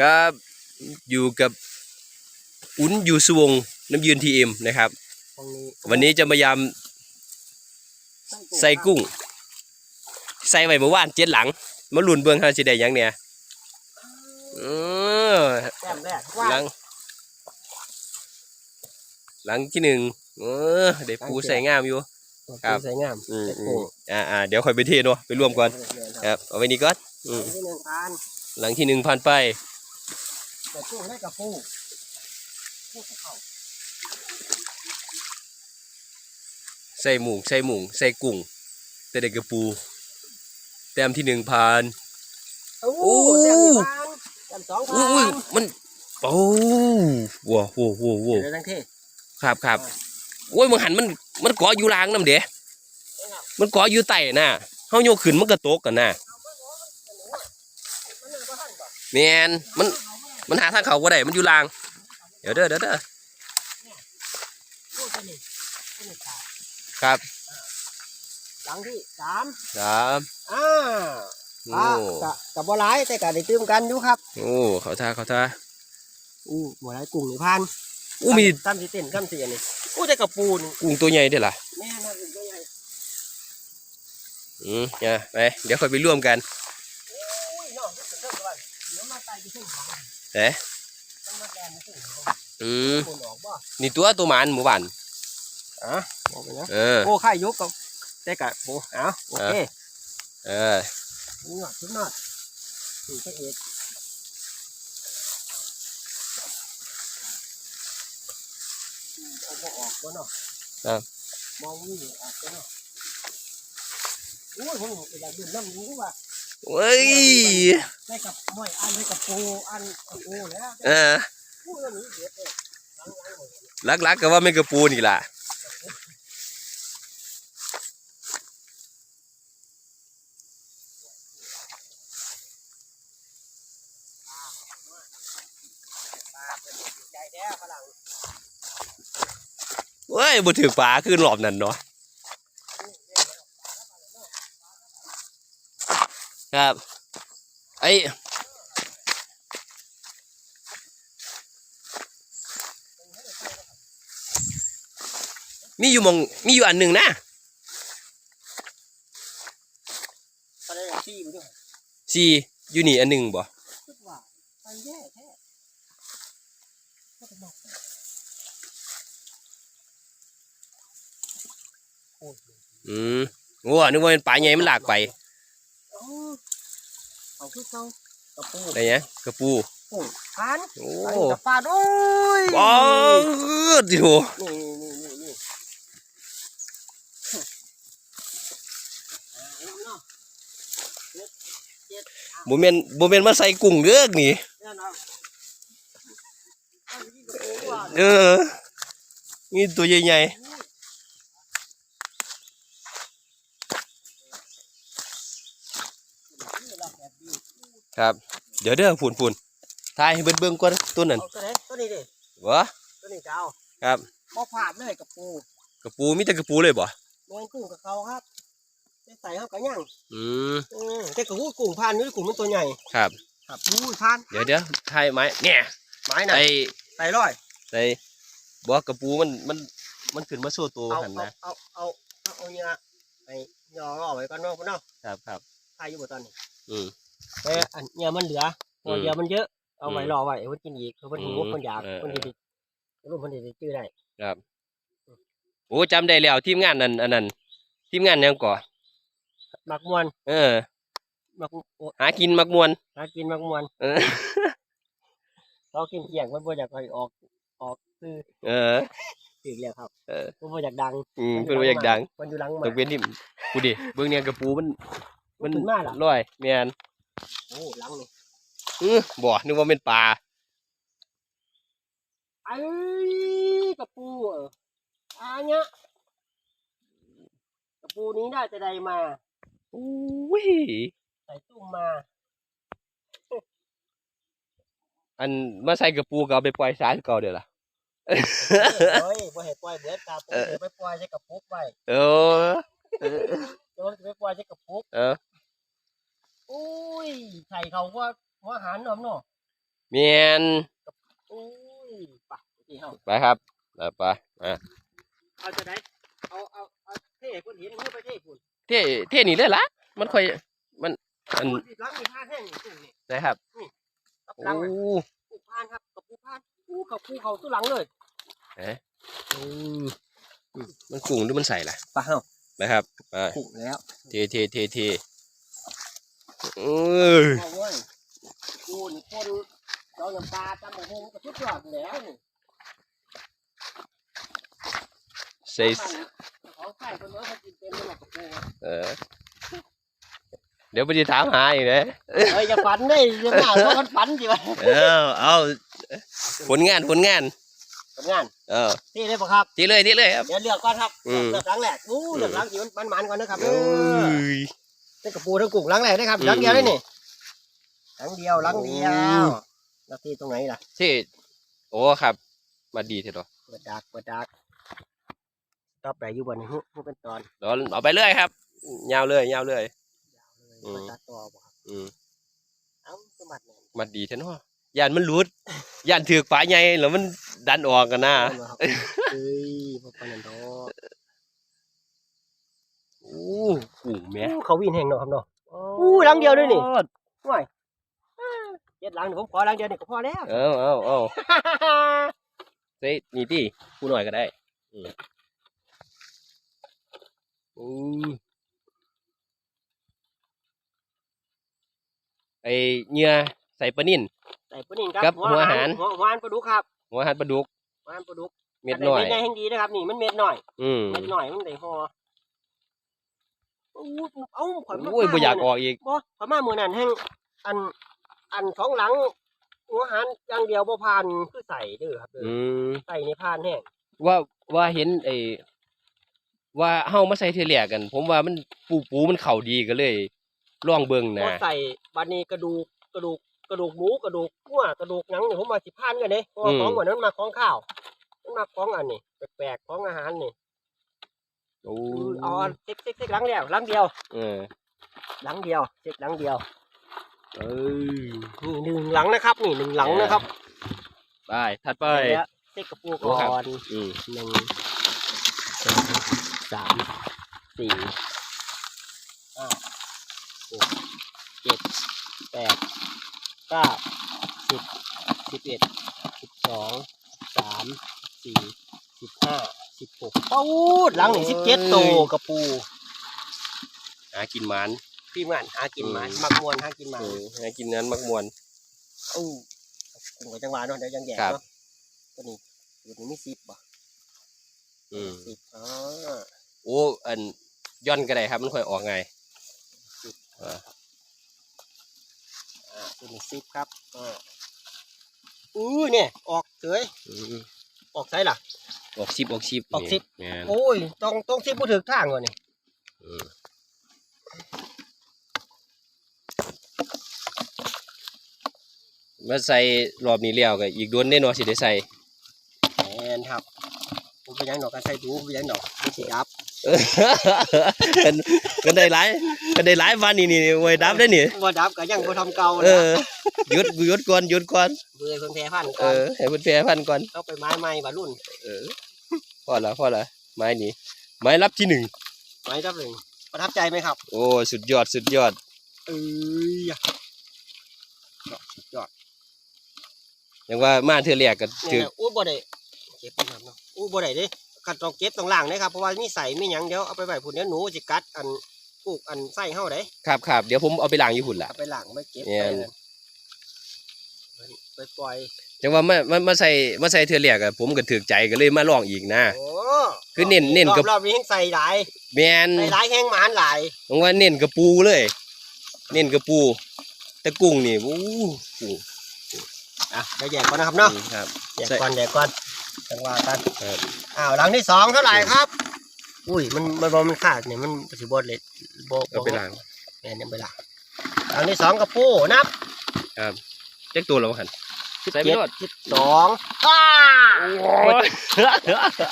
ครับอยู่กับอุ้นอยู่สวงน้ำยืนทีเอ็มนะครับตรงนี้วันนี้จะมายามใส่กุ้ง ใส่ไว้เมื่อวานเจ็ดหลังมาลุ้นเบิ่งหาสิได้หยังเนี่ยเออแต้มแรกว่าหลัง หลังที่หนึ่งเออได้ปูใส่งามอยู่ครับสวยงามอืมใส่อืกุ้มงอ่าอ่าเดี๋ยวค่อยไปเทเนาะไปร่วมก่อนครับเอาไว้นี่ก่อนอืมที่หนึ่งพันหลังที่หนึ่งผ่านไป แต่กุ้งได้กับปูปูเขาใส่หมูใส่หมูใส่กุ้ง แต่เด็กกระปู แต้มที่หนึ่งผ่านโอ้โอ้แต้มหนึ่งพันแต้มสองพัอุ้ยอุ้ยนมันโอ้ว้าวโว้โว้โว้เดี๋ยวทั้งที่ครับครับโอ้ยมันหันมันมันเกาะอยู่ลางน้ำเดะมันเกาะอยู่ใต้น่ะเฮาโยกขึ้นมันก็ตกกันน่ะแมนมัน มันหาทางเขาบ่ได้มันอยู่ลาง เดี๋ยวเด้อเดี๋ยวเด้อปูตัวนี้ตัวนี้ขาดครับหลังที่สามครับอ่าโอ้อะกะกับบัวร้ายแต่กะได้ตื้มกันอยู่ครับ โอ้เขาท่าเขาท่าอู้บัวร้ายกุ้งนี่พันอู้มีตั้มสิเต้นตั้มสิอันนี้อู้แต่กับปูนี่กุ้งตัวใหญ่เด้อล่ะแม่น่าเป็นตัวใหญ่อืมเนี่ยไปเดี๋ยวค่อยไปร่วมกันอุ้ยน้องนี่เป็นเรื่องอะไรเดี๋ยวมาตายไปขึ้นเขา เอ๊ะต้องมาแกนมาขึ้นเขาอืมปูนออกบ่นี่ตัวตัวหมานหมู่บ้านอะบอกไปนะเออโอ้ข่ายยกกับแต่กะโอ้เอาโอเคเออนี่หนอดชุดหนอดถึงพระเอกเอาบ่ออกบ่เนาะครับมองนี่ออกบ่เนาะโอ้ยผมอยากดื่มน้ำรู้ว่า เว้ยได้กับม้อยอันได้กับปูอันกับปูแล้วเออปูแล้วนี่เด็ดเลยล้างล้างหมดลักๆก็ว่าไม่นกระปูนี่ล่ะปลาเป็นใจแท้ฝรั่งเว้ยบ่ถือปลาขึ้นรอบนั้นเนาะ ครับ ไอ้มีอยู่หมองมีอยู่อันหนึ่งนะปลาได้ที่มันด้วยสี่อยู่นี่อันหนึ่งบ่คิดว่าไปแย่แท้ก็จะบอกโอ้ยอืมโอ้นึกว่าเป็นปลาใหญ่มันหลากไปเอาเอา คือเขากระปูอะไรเงี้ยกระปูปูทานโอ้อันนี้กับปลาด้วยบ้าดิโหนี่นี่นี่นี่เอาเนาะบ่แม่นบ่แม่นมาใส่กุ้งเด้อนี่เนี่ยเนาะเอาที่กระปูว่าเออนี่ตัวใหญ่ๆ ครับ เดี๋ยวเด้อฝุ่นฝุ่นถ่ายให้เบิ่งเบิ่งก่อนตัวนั้นเอาตัวไหนตัวนี้ดิวะตัวนี้จะเอาครับบ่พลาดเลยกับปูกระปูมีแต่กระปูเลยบ่แมงกุ้งกับเขาครับได้ใส่เขากับย่างอืมอืมแต่กับกุ้งพันนี่กุ้งมันตัวใหญ่ครับครับอู้ยพันเดี๋ยวเดี๋ยวถ่ายไม้เนี่ยไม้น่ะไอ้ใส่ร้อยไอ้บ่กระปูมันมันมันขึ้นมาโซ่ตัวเอาหันเอานะเอาเอาเอาเอาเนี่ยไปย่อเอาไว้ก่อนเนาะพ่อเนาะครับครับ ใครอยู่บ่ตอนนี้อืม แต่อันเนี่ยมันเหลือพออืมเดียวมันเยอะเอาไว้อืมรอไว้เพิ่นกินอีกเพิ่นหิวอืมเพิ่นอยากเออ เพิ่นสิได้รู้เพิ่นสิได้ชื่อได้โอ้จำได้แล้วทีมงานนั้นอันนั้นทีมงานหยังก่อมักมวนเออ มักโอ้หากินมักมวน หากินมักมวนเออเรากินเที่ยงเพิ่นบ่อยากให้ออกออกคือเออ ถึกแล้วครับเออ เพิ่นบ่อยากดังอืมเพิ่นว่าอยากดังเพิ่นอยู่หลังตมากเว้นนี่กูดิเบิ่งเนี่ยกระปูมัน มันขึ้นมาล่ะลอยแม่นโอ้หลังนี่อื้อบ่นึกว่าเป็นปลาไอ้กระปูเอออาเนี้ยกระปูนี้ได้จะใดมาอุ้ยใส่ตุ้มมาอันมาใส่กระปูก็เอาไปปล่อยสาคือเก่าเด้อล่ะเฮ้ยบ่เห็นปล่อยเบิดครับผมจะไปปล่อยใช้กระปุกไว้เออเออเดี๋ยวจะไปปล่อยใช้กระปุกเอออุ้ยไข่เขาว่าว่าอาหารหนอมเนาะเมียนอุ้ยไปที่เฮาไปครับไปไปมาเอาจะได้เอาเอาเอาเท่คนเห็นมือไปเท่คุณเท่เท่นี่เลยล่ะมันค่อยมันอันหลังมีผ้าแห้งอยู่ตรงนี้นะครับกับโอ้หลังมันปูพานครับกับปูพานปูเขาปูเขาสู้หลังเลยอืมมันกุ้งหรือมันใส่ล่ะปลาเฮา นะครับไปปูแล้วเทเทเทเทเออเอาเว้ยปูนี่คนเราน้ำปลาจำหมูหงกับทุกยอดแล้วนี่ใส่ของใส่คนน้อยเขากินเต็มเลยกับปูเออเดี๋ยวไปจะถามหาอีกนะเฮ้ยอย่าฝันได้อย่าหน้าเพราะมันฝันสิวะเออเอาผลงานผลงาน ผลงานเออที่ได้ปะครับทีเลยทีเลยครับ เดี๋ยวเลือกก่อนครับอืม เลือกหลังแรกอู้เลือกหลังที่มันมันๆก่อนนะครับเอเอ้อยทั้งกระปูทั้งกุ้งหลังแรกได้ครับหลังเดียวได้นี่หลังเดียวหลังเดียวแล้วที่ตรงไหนล่ะที่โอ้ครับ มาดีเถอะเนาะเปิดดักเปิดดักต่อไปอยู่บนนี้ฮู้ฮู้เป็นตอนเดี๋ยวเอาไปเรื่อยครับยาวเลยยาวเลยอืม เปิดดักต่อบ่ครับอืมเอ้าสมัติแม่นมาดีเถอะเนาะยานมันหลุดยานถือกฝาใหญ่แล้วมัน ดันออกกันนะเอามาครับเอ้ยบ่ปานนั้นดอกโอ้กุ้งแม่อู้เขาวินแห่งเนาะครับเนาะอู้หลังเดียวด้วยนี่ห่วยเจ็ดหลังนี่ผมขอหลังเดียวนี่ก็พอแล้ว เอาเอาเอาเฮ้ยนี่ดิกูหน่อยก็ได้อืมอืมไอเหงื่อใส่ปลานิ่นใส่ปลานิ่งครับกับหัวอาหารหัวหัวอาหารปลาดุกครับ หัวหันปลาดุกหัวอาหารปลาดุกเม็ดน้อยเม็ดใหญ่แห่งดีนะครับนี่มันเม็ดหน่อยอืมเม็ดหน่อยมันได้ห่ออู้เอ้าข่อยมาโอ้ยบ่อยากออกอีกบ่ข่อยมามื้อนั้นแห่งอันอันสองหลังหัวอาหารอย่างเดียวบ่ผ่านคือใส่เด้อครับเด้ออืมใส่ในผ่านแห้งว่าว่าเห็นไอ้ว่าเฮามาใส่เทเลียกัน ผมว่ามันปูปูมันเข่าดีก็เลยลองเบิ่งพอนะใส่บัดนี้กระดูกกระดูก กระดูกหมูกระดูกหัวกระดูกหนังนี่ผมว่าสิผ่านกันเด้เพราะว่าของกว่านั้นมาของข้าวมันมาของอันนี้แปลกๆของอาหารนี่โอ้เอาอันเซ็กเซ็กเซ็กหลังเดียวหลังเดียวเออหลังเดียวเซ็กหลังเดียวเอ้ยนี่หนึ่งหลังนะครับ นี่หนึ่งหลังนะครับไปถัดไป แล้วเซ็กกระปูโอ้ก่ครับอนอืมหนึ่งสองสามสี่ห้าหกเจ็ดแปด เก้าสิบสิบเอ็ดสิบสองสามสี่สิบห้าสิบหกปูดหลังนี่สิบเจ็ดโตวกระปูหากินหมันพี่มันหากินหมันอืมมักมวนหากินหมันเออหากินนั้นมักมวนอู้กลุ่มกับจังหวะเนาะเดี๋ยวยังแยกครับเนาะตัวนี้ตัวนี้มีสิบบ่อืมสิบอ๋อโอ้อันย่อนก็ได้ครับมันค่อยออกไงอ่า ตัวนี้สิบครับอ่าอู้เนี่ย ออกเฉยอืมออกใช่ล่ะ ออกสิบออกสิบออกสิบแม่นโอ้ยต้องต้องสิบพูดถึงทางก่อนนี่อืมมาใส่รอบนี้แล้วก็อีกโดนแน่นอนสิได้ใส่แมนครับผมไปยังดอกกันใส่ดูไปยังดอกไม่สิครับ กันกันได้หลายกันได้หลายวันนี่นี่ไว้ดับได้นี่ว่าดับก็ยังบ่ทำเก่าเอนะอหยุดหยุดก่อนหยุดก่อนเบื่อเพิ่งแพ้พันธุ์เอก่อนอให้เพิ่นแปรพันธุ์ก่อนต้องไปไม้ใหม่บารุ่นเออพอละพอละไม้นี้ไม้รับที่หนึ่งไม้รับหนึ่งประทับใจไหมครับ โอ้สุดยอดสุดยอด เอ้ยอะสุดยอดอย่างว่ามาเทื่อแรกก็เนี่ถือยนะอู้บ่ได้เก็บน้ำเนาะอู้บ่ได้เด้ คันต้องเก็บต้องล้างเด้ครับเพราะว่ามีใส่มีหยังเดี๋ยวเอาไปไว้พุ่นเดี๋ยวหนูสิกัดอันปลูกอันไส้เฮาได้ครับครับเดี๋ยวผมเอาไปล้างอยู่หุ่นละเอาไปล้างไม่เก็บแม่ไปนไปปล่อยจังว่ามามามาใส่มาใส่เทื่อแรกอะผมก็ถือใจก็เลยมาลองอีกนะ โอ้คือเน้นเน้นรอบกับ รอบนี้แห้งใส่หลายแมนใส่หลายแห้งหมานหลายผมว่าเน้นกระปูเลย เน้นกระปู แต่กุ้งนี่โอ้กุ้งอะเดี๋ยวแยกก่อนนะครับเนาะครับแยกใส่ก่อนแยกก่อน จังหวะกันครับอ้าวหลังที่สองเท่าไหร่ครับ อุ้ยมันมันบ่มันขาดเนี่ยมันสิบดเลยบ่เอาไปล้างแม่นยังไปล้างหลังที่สองกระปูนับครับเจ๊กตัวเราหันใส่ไปเจ็ดรอดสิบสองอ้าโอ้ย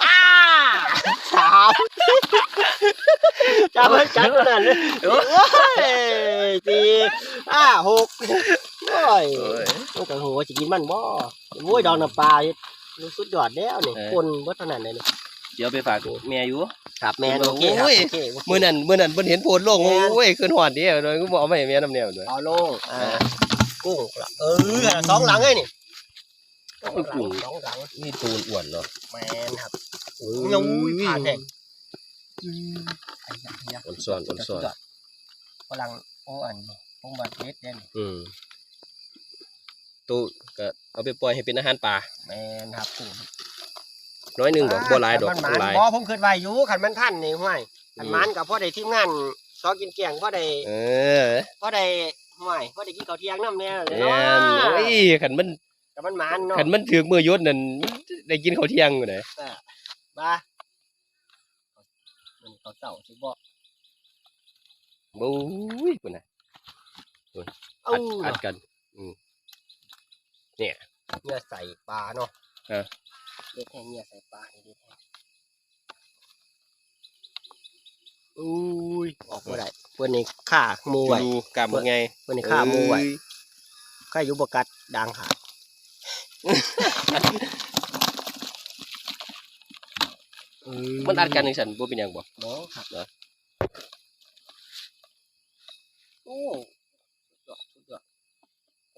อ้าสามจับมันจับตัวนั้นเลยโอ้ยสี่ห้าหกโอ้ยโอ้ยมันก็โหสิกินมันบ่โอ้ยดองน้ำปลาเฮ็ดมั นสุดยอดแล้วนี่คนบ่เท่านั้นเลยนี่เดี๋ยวไปฝากแม่อยู่ ครับแม่นโอเคครับโอ้ย โอเคโอเค มื้อนั้นมื้อนั้นเพิ่นเห็นโพสต์ลงแม่นโอ้ยขึ้นฮอดเด้อโดยก็บ่เอามาให้แม่นำแนวด้วยเอาลงอ่ากุ้งละเออสองหลังเลยนี่ก็คือกุ้งสองหลังนี่ตูนอ้วนเนาะแมนครับโอ้ยังผ่านแทงอ่อนซ้อนอ่อนซ้อนฝรั่งโอ้อันผมบัดเฮ็ดเด่นอืม ตู้ก็เอาไปปล่อยให้เป็นอาหารป่าแมนครับกุ้งน้อยหนึงดอกบ่หลายดอกคันบ่มันหลายบ่ผมคิดไว้อยู่คันมันทันนี่ห้วยคันมันกับพ่อได้ทีมงานซอกินเกียงพ่อได้เออพ่อได้ห้วยพ่อได้กินข้าวเที่ยงน้ำแน่เลยแม่เนาะนโอ้ยคันมันกับมันมันเนาะคันมันถึกมื้อยศนั่นได้กินข้าวเที่ยงอยู่ไหนมามันเขาเต่าสิบ่บู้ยพุ่นน่ะเอ้าอัดอัด กันเนื้อใส่ปลาเนาะเออเด็ดแห้งเนื้อใส่ปลานี่เด็ดแห้งอุ้ยออกมาได้เพื่อนนี่ฆ่าหมูไว้ดูกล้ามบ่ไงเพื่อนนี่ฆ่าหมูไว้ฆ่าอยู่บกัดดังขาดมันอัดกันจังซั่นบ่เป็นหยังบ่เนาะครับเหรอโอ้สุดยอดสุดยอด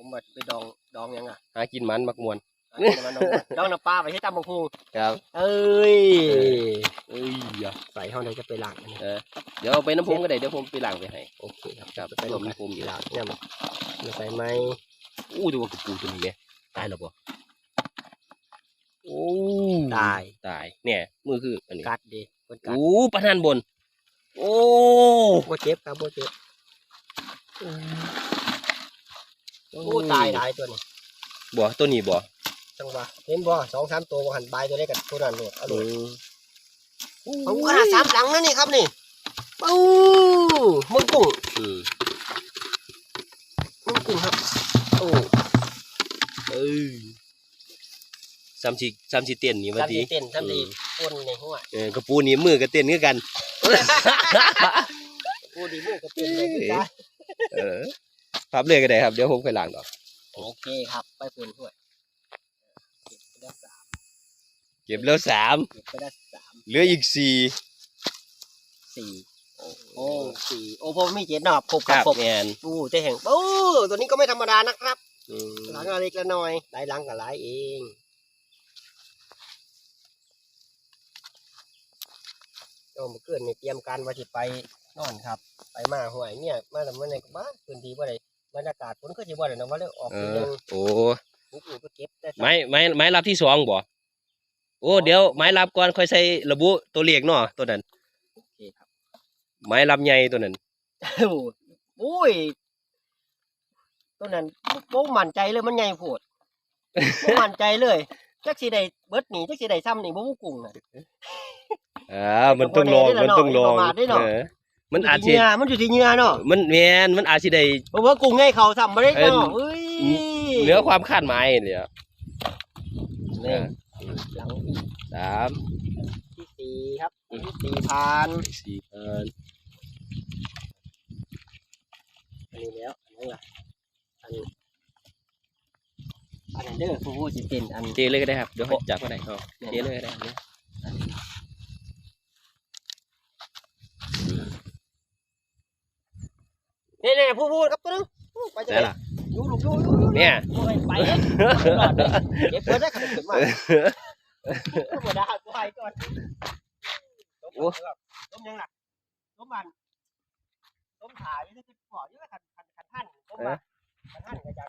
ผมมาไปดองดองยังอะหากินมันมักมวนอันนี้มันดองดองน้ำปลาไปให้ตำบักฮูครับ เอ้ยเอ้ยอะใส่ห้องใดจะไปล้างอันนี้เออเดี๋ยวเอาไปน้ำผมก็ได้เดี๋ยวผมไปล้างไปให้ โอเคครับครับไปลงน้ำผมอยู่ล้างเนี่ยมันมันใส่ไหมอู้ดูว่ากระปูตัวนี้เนี่ยตายแล้วบ่โอ้ตายตายเนี่ยมือคืออันนี้กัดดิคนกัดโอ้ประธานบน โอ้บ่เจ็บครับบ่เจ็บ โอ้ตายหลายตัวนี่บ่ตัวนี้บ่จังหวะเห็นบ่สองสามตัวบ่หันบายตัวได้กับตัวนั้นโลดเอาโลอืดมเอาขนาดสามหลังนะนี่ครับนี่ปูมึงกุ้งอืมมึงกุ้งครับโอ้เอ้ยซ้ำสิซ้ำสิเต้นนี่ว่าทำดีดีเต้นทำดีคนในหัวเออกระปูนี่มือก็เต้นคือกันกูดีมือก็เต้นเลยคือกันเออ พับเลยก็ได้ครับเดี๋ยวผมค่อยล้างดอกโอเคครับ ไปเพิ่นด้วยเก็บไปได้สามเก็บแล้วสามเก็บไปได้สามเหลืออีกสี่สี่โอ้สี่โอ้ผมมีเจ็ดหนอบครบคครัรับบครบแมนโอ้เจ๊แห่งโอ้ตัวนี้ก็ไม่ธรรมดานะครับอืมหลังอะไรเล็กละน้อยหลายหลังกับหลายเองก็เมื่อคืนนี่เตรียมการว่าจะไปนอนครับ ไปมาห่วยเนี่ยมาแต่เมื่อไหร่ก็บ้าพื้นที่ว่าไร บรรยากาศฝนก็จะว่าไรนะว่าเรื่องออกเอไปอยังโอ้ปุ๊บปุ๊บก็เก็บแต่ไม้ไม้ไม้รับที่สองบ่โอ้เดี๋ยวไม้รับก่อนค่อยใส่ระบุตัวเลขเนาะตัวนั้น โอเคครับไม้รับใหญ่ตัวนั้น โอ้ยตัวนั้นโป้มั่นใจเลยมันใหญ่โพดบ่มั่นใจเลยจักสิได้เบิดหนีจักสิได้ซ้ำนี่บ่มูกุ้งน่ะ อ่ามันต้องลองมันต้องลองประมาทได้เนาะเออ มันอาจสิสิเหงื่อมันอยู่ที่เหงื่อเนาะมันแมนมันอาจสิได้ เพราะว่ากุ้งไงเขาซ้ำบ่ได้เอิ่นเนาะเอ้ยเหนือความคาดหมายเนี่ยนี่หลังอีกสามที่สี่ครับที่สี่พันสี่พันอันนี้แล้วอันนั้นล่ะอันอันนั้นเด้อผู้ผู้สิเป็นอันเทเลยก็ได้ครับเดี๋ยวให้จับก็ได้เอาเทเลยก็ได้เนี่ย นี่นี่ผู้ผู้ครับตัวนึง ไปจังได้ได๋ล่ะอยู่ลูกอยู่อยู่อยู่เนี่ยโอ้ยไปเด้รอดเด้อเก็บเพิ่นได้ขนาดขึ้นมาบ่ได้กูให้ก่อนโอ้ต้มยังล่ะต้มมันต้มถ่ายนี่คือขออยู่คันคันคันท่านต้มมาคันท่านก็จะ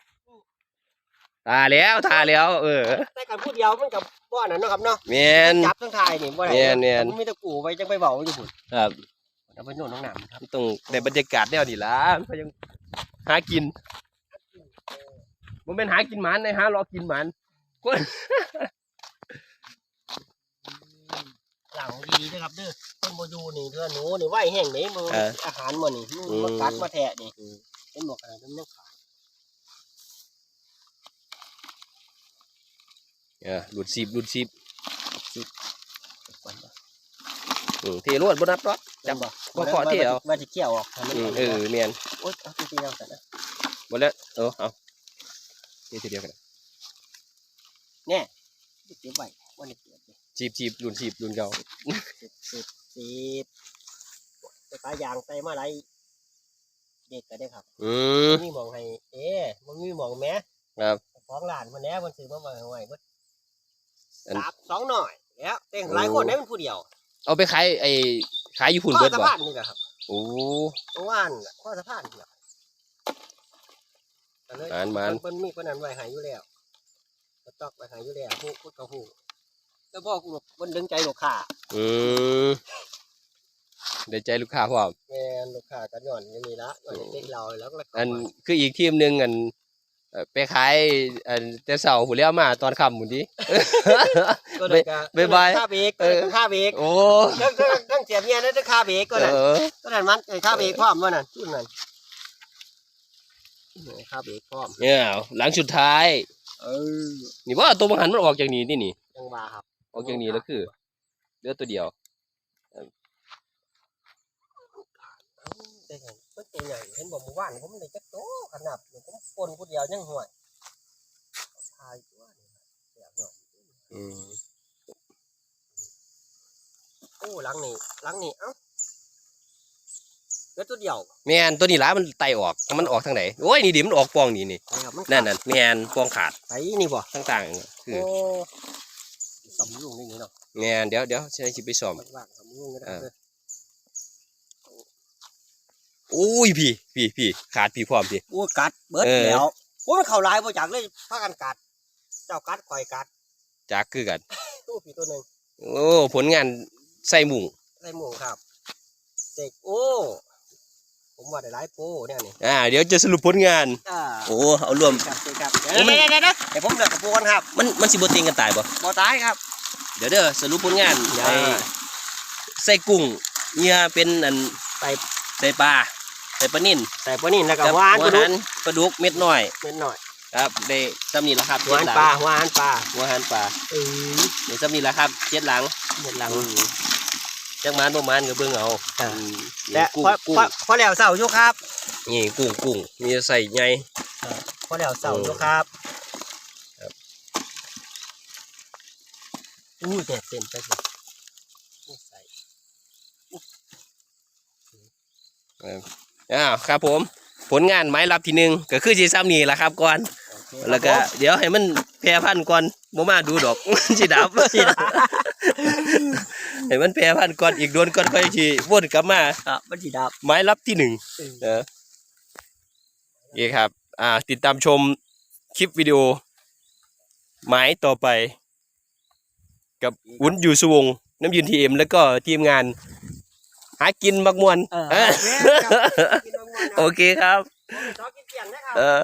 ตาแล้วทาแล้ว เออแต่กันผู้เดียวมันกับบ่อนั่นเนาะครับเนาะแมนจับทั้งทายนี่บ่ได้แม่นแม่นมันมีแตะกูไว้จังไปเว้าอยู่พุ่นครับเอาไปโน่นน้องน้ำครับต้องในบรรยากาศแนวนี้ล่ะเขายังหากิน มันเป็นหากินหมันในหารอกินหมันหลังดีเด้อครับเด้อเพิ่นบ่อยู่นี่เด้อหนูนี่ไว้แห้งนี่มือเอออาหารมื้อนี่มันอืมมากัดมาแทะนี่เป็นหมวกอะไรมันยังขาดเออหลุดสิบหลุดสิบก่อนบ่อืมเทรวดบนับรอด จับบ่บ่ขอเที่ยว ว่าสิเกี่ยวออกให้มันอืมกเออเมียนโอ๊ยเอาจริงๆเอาแต่นะหมดแล้วเออเอา นี่ทีเดียวกันเก็บไว้วันนี้เก็บเลยจีบจีบรุ่นจีบรุ่นเก่าสิบสิบสิบไปปลายางใส่มาไรเด็กก็ได้ครับอืมมีหมองให้เอ๊ะมันมีหมองแม้ครับของหลานมันแน่มันซื้อมาไว้ไว้เบิดอันสามสองหน่อยแล้วเต็งหลายคนได้เป็นผู้เดียว เอาไปขายไอ้ขายอยู่พุ่นข้อเบิดสะบ่พานนี่แหละครับโอ้เมื่อวานน่ะข้อสะพานนี่แหละ ก็เลยมานมาน เพิ่นมีเพิ่นนั้นไว้ให้อยู่แล้วก็ตอกไว้ให้อยู่แล้วฮู้พูดกับฮู้แล้วพ่อกูมันดึงใจลูกค้าอืมได้ใจลูกค้าพร้อมแม่นลูกค้าก็ย้อนอย่างนี้ละย้อนเด็กเราแล้วก็เลยเข้าอันมาคืออีกทีมหนึงอันเอ่อไปขายอันแต่เสาร์ผู้เลี้ยวมาตอนค่ำหมุนดิ ก็เลยก็บ๊ายบายค่าเบรกเออ ค่าเบรกโอ้ทั้งทั้งทั้งเสียเมียนั่นทั้งค่าเบรกก็เอนั่นอก็นั่นมันไอ้ค่าเบรกพร้อมว่านั่นชุดนั่น ค่าเบรกพร้อมเนี่ยหลังสุดท้าย เออนี่ว่าตัวบังหันมันออกจากนี้นี่นี่จังหวะครับออกจากนี้แล้วคือเหลือตัวเดียวได้ไงเพิ่นตัวใหญ่เห็นบ่เมื่อวานผมได้จักโตขนาดนี้ผมปนผู้เดียวยังห่วยทายตัวนี่เสียหน่อยอืมโอ้หลังนี่หลังนี่เอ้าเห ลือตัวเดียวแม่นตัวนี้หล้ามันไตออกมันออกทางไหนโอ้ยนี่ดิมันออกปองนี่นี่ใช่ครับมันนั่นน่ะแม่นปองขาดไอ้นี่บ่ต่างๆคือโอ้สำลุงนี่นี่เนาะแม่นเดี๋ยวเดี๋ยวฉันสิไปซ่อมมันว่างสำลุงก็ได้อ่าเด้อโอ้ยพี่พี่พี่ขาดพี่พร้อมพี่โอ้ยกัดเบิดเออแล้วโอ้ยมันเข้าหลายบ่จากเลยพากันกัด เจ้ากัดข่อยกัดจักคือกันตู้ผีตัวหนึงโอ้ผลงานใส่หมุงใส่หมูครับเสกโอ้ ผมว่าได้หลายโปเนี่ยนี่อ่าเดี๋ยวจะสรุปผลงาน อ่าโอ้เอารวม ครับเสกครับเดี๋ยวโอ้มัน เดี๋ยวเดี๋ยวเดี๋ยวเดี๋ยวผมเลือกกับปูกันครับมันมันสิบ่ติงกันตายบ่บ่ตายครับ เดี๋ยวเด้อสรุปผลงานอย่า ไอ้ใส่กุ้งเหยื่อเป็นอันใส่ใส่ปลาใส่ปลานิ่นใส่ปลานิ่นแล้วก็กับหวานหัปวลาดุหักนปลาดุกเม็ดน้อยเล็กหน่อยครับได้ซ้ำนี่ละครับหวานเจ็ดหลังปลาหวานปลาหัวหันปลาเออ ได้ซ้ำนี่ละครับเจ็ดหลังเด็ดหลังอืม จักมานประมาณก็เบิ่งเอาอ่า อืมและกุ้งพอกุ้งพอพอแล้วเสาอยู่ครับนี่กุ้งกุ้งมีใส่ใหญ่พอแล้วเสาเอออยู่ครับครับ อู้แตกเต็มไปสิอู้ใส่ อ้าวครับผมผลงานไม้รับที่หนึ่งก็คือสิซ้ำนี่ละครับก่อนโอเคแล้วก็ครับผมเดี๋ยวให้มันแพร่พันธุ์ก่อนบ่มาดูดอกสิดับ ให้มันแพร่พันธุ์ก่อนอีกโดนก่อนค่อยสิวนกลับมา ครับมันสีดับ ไม้รับที่หนึ่งเออเออโอเคครับ อ่า ติดตามชมคลิปวิดีโอ ไม้ต่อไป กับวุ้นอยู่สวง น้ำยืนทีเอ็มแล้วก็ทีมงาน หากินบักมวนเออเออแม่นครับกินมะม่วงนะโอเคครับชอบกินเปียงนะครับ เออ